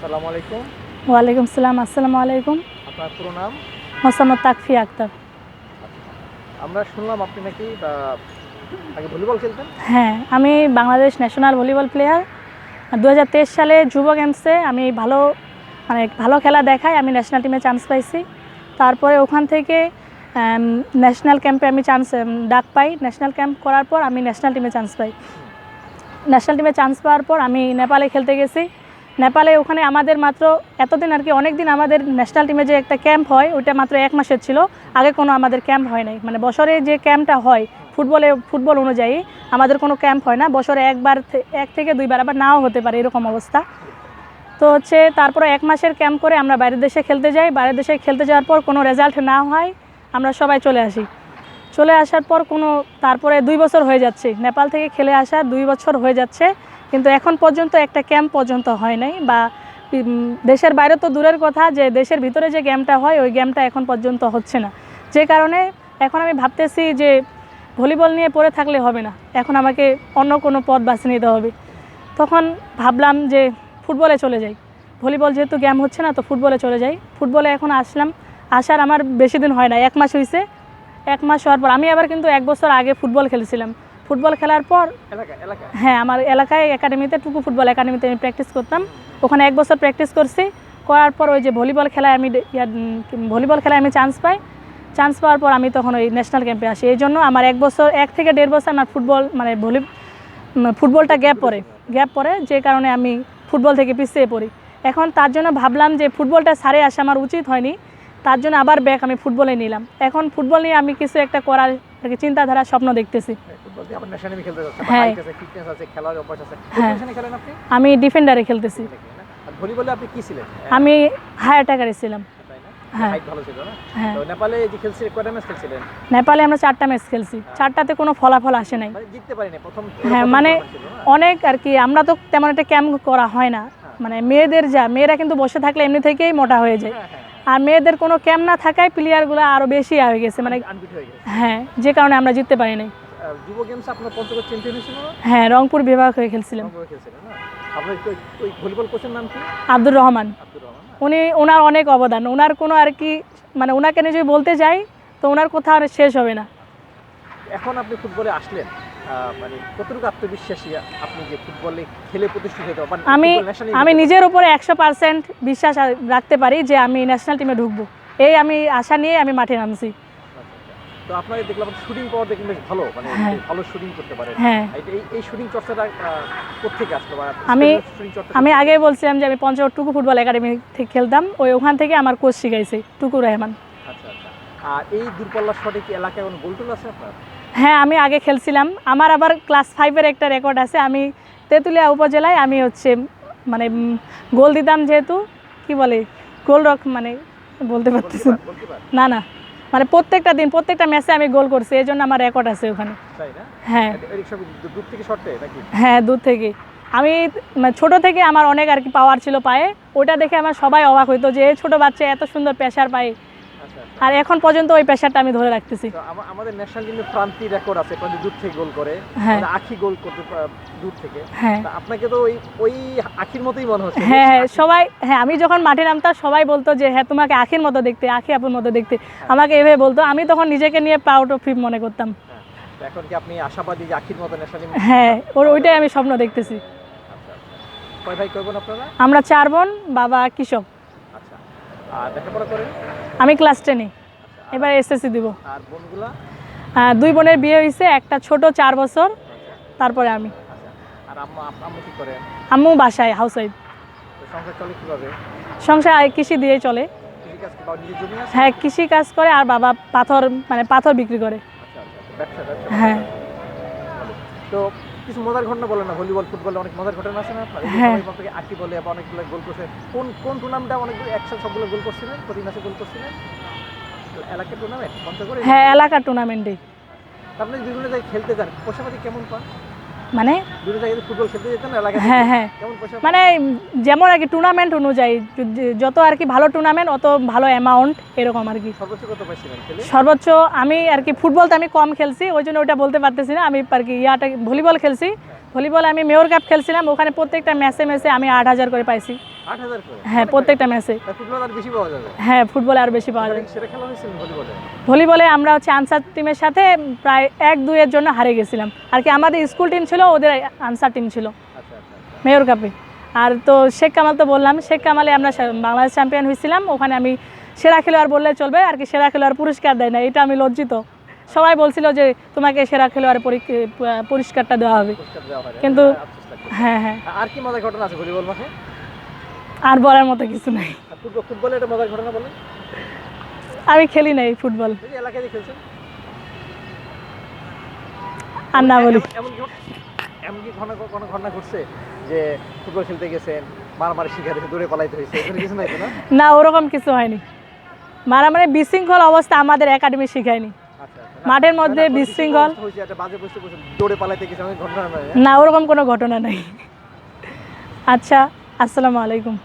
আসসালামু আলাইকুম। ওয়ালাইকুম সালাম আসসালামু আলাইকুম। আপনার পুরো নাম? মোসাম্মদ তাকফি আক্তার। আমরা শুনলাম আপনি নাকি আগে ভলিবল খেলতেন। হ্যাঁ আমি বাংলাদেশ ন্যাশনাল ভলিবল প্লেয়ার। দু হাজার তেইশ সালে যুব গেমসে আমি ভালো মানে ভালো খেলা দেখাই আমি ন্যাশনাল টিমে চান্স পাইছি। তারপরে ওখান থেকে ন্যাশনাল ক্যাম্পে আমি চান্স ডাক পাই। ন্যাশনাল ক্যাম্প করার পর আমি ন্যাশনাল টিমে চান্স পাই। ন্যাশনাল টিমে চান্স পাওয়ার পর আমি নেপালে খেলতে গেছি। নেপালে ওখানে আমাদের মাত্র এতদিন আর কি অনেক দিন আমাদের ন্যাশনাল টিমে যে একটা ক্যাম্প হয়, ওইটা মাত্র এক মাসের ছিল। আগে কোনো আমাদের ক্যাম্প হয় নাই। মানে বছরে যে ক্যাম্পটা হয়, ফুটবলে, ফুটবল অনুযায়ী আমাদের কোনো ক্যাম্প হয় না। বছরে একবার এক থেকে দুইবার, আবার নাও হতে পারে এরকম অবস্থা। তো হচ্ছে তারপরে এক মাসের ক্যাম্প করে আমরা বাইরের দেশে খেলতে যাই। বাইরের দেশে খেলতে যাওয়ার পর কোনো রেজাল্ট না হয়, আমরা সবাই চলে আসি। চলে আসার পর কোনো, তারপরে দুই বছর হয়ে যাচ্ছে। নেপাল থেকে খেলে আসা দুই বছর হয়ে যাচ্ছে। কিন্তু এখন পর্যন্ত একটা ক্যাম্প পর্যন্ত হয় নাই বা দেশের বাইরে তো দূরের কথা যে দেশের ভিতরে যে গেমটা হয়, ওই গেমটা এখন পর্যন্ত হচ্ছে না। যে কারণে এখন আমি ভাবতেছি যে ভলিবল নিয়ে পড়ে থাকলে হবে না। এখন আমাকে অন্য কোনো পথ বাছে নিতে হবে। তখন ভাবলাম যে ফুটবলে চলে যাই। ভলিবল যেহেতু গেম হচ্ছে না, তো ফুটবলে চলে যাই। ফুটবলে এখন আসলাম। আসার আমার বেশি দিন হয় না, এক মাস হয়েছে এক মাস হওয়ার পর আমি আবার কিন্তু এক বছর আগে ফুটবল খেলেছিলাম। ফুটবল খেলার পর হ্যাঁ আমার এলাকায় একাডেমিতে টুকু ফুটবল একাডেমিতে আমি প্র্যাকটিস করতাম। ওখানে এক বছর প্র্যাকটিস করছি। করার পর ওই যে ভলিবল খেলায় আমি ভলিবল খেলায় আমি চান্স পাই। চান্স পাওয়ার পর আমি তখন ওই ন্যাশনাল ক্যাম্পে আসি। এই জন্য আমার এক বছর এক থেকে দেড় বছর আমার ফুটবল মানে ভলি ফুটবলটা গ্যাপ পড়ে। গ্যাপ পড়ে যে কারণে আমি ফুটবল থেকে পিছিয়ে পড়ি। এখন তার জন্য ভাবলাম যে ফুটবলটা সারে আসা আমার উচিত হয়নি। তার জন্য আবার ব্যাক আমি ফুটবলে নিলাম। এখন ফুটবল নিয়ে আমি কিছু একটা করার আর কি চিন্তাধারা স্বপ্ন দেখতেছি। হ্যাঁ। হ্যাঁ। আপনি? আমি ডিফেন্ডারে খেলতেছি। আমি হাই অ্যাটাকারে ছিলাম। হ্যাঁ। হ্যাঁ। নেপালে আমরা চারটা ম্যাচ খেলছি। চারটাতে কোনো ফলাফল আসে নাই। মানে হ্যাঁ, মানে-? অনেক আর কি আমরা তো তেমন একটা ক্যাম্প করা হয় না। মানে মেয়েদের যা মেয়েরা কিন্তু বসে থাকলে এমনি থেকেই মোটা হয়ে যায়। হ্যাঁ হ্যাঁ। আর মেয়েদের কোনো ক্যাম্প না থাকায় প্লেয়ারগুলো আরও বেশি হয়ে গেছে মানে হয়ে যে কারণে আমরা জিততে পারি নাই। যুব গেমস আপনার পঞ্চগড় চ্যাম্পিয়ন হয়েছিল হ্যাঁ রংপুর বিভাগ হয়ে খেলছিলাম। খেলছিলেন আপনার ওই- ওই ভলিবল কোচের নাম কি? আব্দুর রহমান? উনি ওনার অনেক অবদান। ওনার কোনো আর কি মানে ওনাকে নিয়ে যদি বলতে যাই তো ওনার কোথাও আর শেষ হবে না। এখন আপনি ফুটবলে আসলেন। মানে কতটুকু আত্মবিশ্বাসী আপনি যে ফুটবলে খেলে প্রতিষ্ঠিত হতে পারবেন? আমি ফুটবল আমি নিজের উপরে একশো পার্সেন্ট বিশ্বাস রাখতে পারি যে আমি ন্যাশনাল টিমে ঢুকবো। এই আমি আশা নিয়ে আমি মাঠে নামছি। তো আপনাকে দেখলাম শুটিং পাওয়ার দেখলাম বেশ ভালো মানে হ্যাঁ। ভালো শুটিং করতে পারেন। হ্যাঁ। এই- শুটিং চর্চাটা কোথেকে আসলো? আমি- আমি আগেই বলছিলাম যে আমি পঞ্চগড় টুকু ফুটবল একাডেমি থেকে খেলতাম। ওই ওখান থেকে আমার কোচ শিখাইছে টুকু রহমান। আচ্ছা আচ্ছা। আর এই দূরপাল্লার শটে কি এলাকায় কোনো গোলটোল আছে আপনার? হ্যাঁ আমি আগে খেলছিলাম। আমার আবার ক্লাস ফাইভের একটা রেকর্ড আছে। আমি তেঁতুলিয়া উপজেলায় আমি হচ্ছে মানে গোল দিতাম যেহেতু কি বলে গোল রক মানে বলতে পারতেছি না। না মানে প্রত্যেকটা দিন প্রত্যেকটা ম্যাচে আমি গোল করছি এই জন্য আমার রেকর্ড আছে ওখানে। হ্যাঁ। হ্যাঁ দূর থেকে। আমি মানে ছোট থেকে আমার অনেক আর কি পাওয়ার ছিল পায়ে। ওটা দেখে আমার সবাই অবাক হইতো যে ছোট বাচ্চা এত সুন্দর প্রেশার পায়। আর এখন পর্যন্ত ওই প্রেশারটা আমি ধরে রাখতেছি। আমাদের ন্যাশনাল টিমের প্রান্তি রেকর্ড আছে প্রান্তি দূর থেকে গোল করে। হ্যাঁ। আখি গোল করতে দূর থেকে। হ্যাঁ। আপনাকে তো ওই ওই আখির মতোই মনে হচ্ছে হ্যাঁ হ্যাঁ সবাই হ্যাঁ আমি যখন মাঠে নামতাম সবাই বলতো যে হ্যাঁ তোমাকে আখির মতো দেখতে আখি আপুর মতো দেখতে। আমাকে এভাবে বলতো। আমি তখন নিজেকে নিয়ে প্রাউড অফ ফিম মনে করতাম। হ্যাঁ। এখন কি আপনি আশাবাদী যে আখির মতো ন্যাশনাল টিম হ্যাঁ ওর ওইটাই আমি স্বপ্ন দেখতেছি। আচ্ছা আচ্ছা। কয় ভাই করবেন আপনারা? আমরা চার বোন বাবা কৃষক আচ্ছা আর লেখাপড়া করেন আমি ক্লাস টেনে। আচ্ছা এবার এসএসসি দিব। দুই বোনের বিয়ে হয়েছে একটা ছোট চার বছর তারপরে আমি। আচ্ছা আম্মা বাসায় হাউস ওয়াইফ সংসার কৃষি দিয়ে চলে। হ্যাঁ কৃষি কাজ করে আর বাবা পাথর মানে পাথর বিক্রি করে। আচ্ছা আচ্ছা আচ্ছা, হ্যাঁ। তো কিছু মজার ঘটনা বলে না ভলিবল ফুটবলে অনেক মজার ঘটনা আছে না? আপনার হ্যাঁ। আঁকি বলে বা অনেকগুলো গোল করছে। কোন কোন টুর্নামেন্টে অনেকগুলো একসাথে সবগুলো গোল করছিলেন? প্রতি ম্যাচে গোল করছিলেন? তো এলাকার টুর্নামেন্ট হ্যাঁ এলাকার টুর্নামেন্টে আপনি বিভিন্ন জায়গায় খেলতে যান। পাতি কেমন পান? মানে হ্যাঁ হ্যাঁ? মানে যেমন আর কি টুর্নামেন্ট অনুযায়ী যত আর কি ভালো টুর্নামেন্ট অত ভালো অ্যামাউন্ট এরকম আর কি। সর্বোচ্চ আমি আর কি ফুটবল তো আমি কম খেলছি ওই জন্য ওইটা বলতে পারতেছি না। আমি আর কি ইয়াটা ভলিবল খেলছি। ভলিবলে আমি মেয়র কাপ খেলছিলাম ওখানে প্রত্যেকটা ম্যাচে ম্যাচে আমি আট হাজার করে পাইছি। হ্যাঁ প্রত্যেকটা ম্যাচে তা ফুটবল আর বেশি পাওয়া যাবে? হ্যাঁ ভলিবলে? ভলিবলে আমরা হচ্ছে আনসার টিমের সাথে প্রায় এক দুইয়ের জন্য হারে গেছিলাম। আর কি আমাদের স্কুল টিম ছিল ওদের আনসার টিম ছিল। আচ্ছা আচ্ছা আচ্ছা। মেয়র কাপে। আর তো শেখ কামাল তো বললাম শেখ কামালে আমরা বাংলাদেশ চ্যাম্পিয়ন হয়েছিলাম ওখানে আমি সেরা খেলোয়াড় বললে চলবে আর কি সেরা খেলোয়াড় পুরস্কার দেয় না এটা আমি লজ্জিত। সবাই বলছিল যে তোমাকে সেরা খেলোয়াড় পরি- পুরস্কারটা দেওয়া হবে। পুরস্কার দেওয়া হয় কিন্তু- হ্যাঁ হ্যাঁ। আর কি মজার ঘটনা আছে ভলিবল মাঠে? আর বলার মতো কিছু নাই। ফুটবল মজার ঘটনা বলেন আমি খেলি নাই ফুটবল। এলাকায় খেলছেন? আর না বলি। এমন- এমন কি- এমন কোনো ঘটনা ঘটছে যে ফুটবল খেলতে গেছেন মারামারি শিকার হয়েছে দূরে পালাইতে হয়েছে? কিছু নাই না? ওরকম কিছু হয়নি। মারামারি বিশৃঙ্খল অবস্থা আমাদের একাডেমি শিখায়নি। আচ্ছা আচ্ছা। মাঠের মধ্যে বিশৃঙ্খল। না ওরকম কোনো ঘটনা নাই। আচ্ছা আসসালামু আলাইকুম।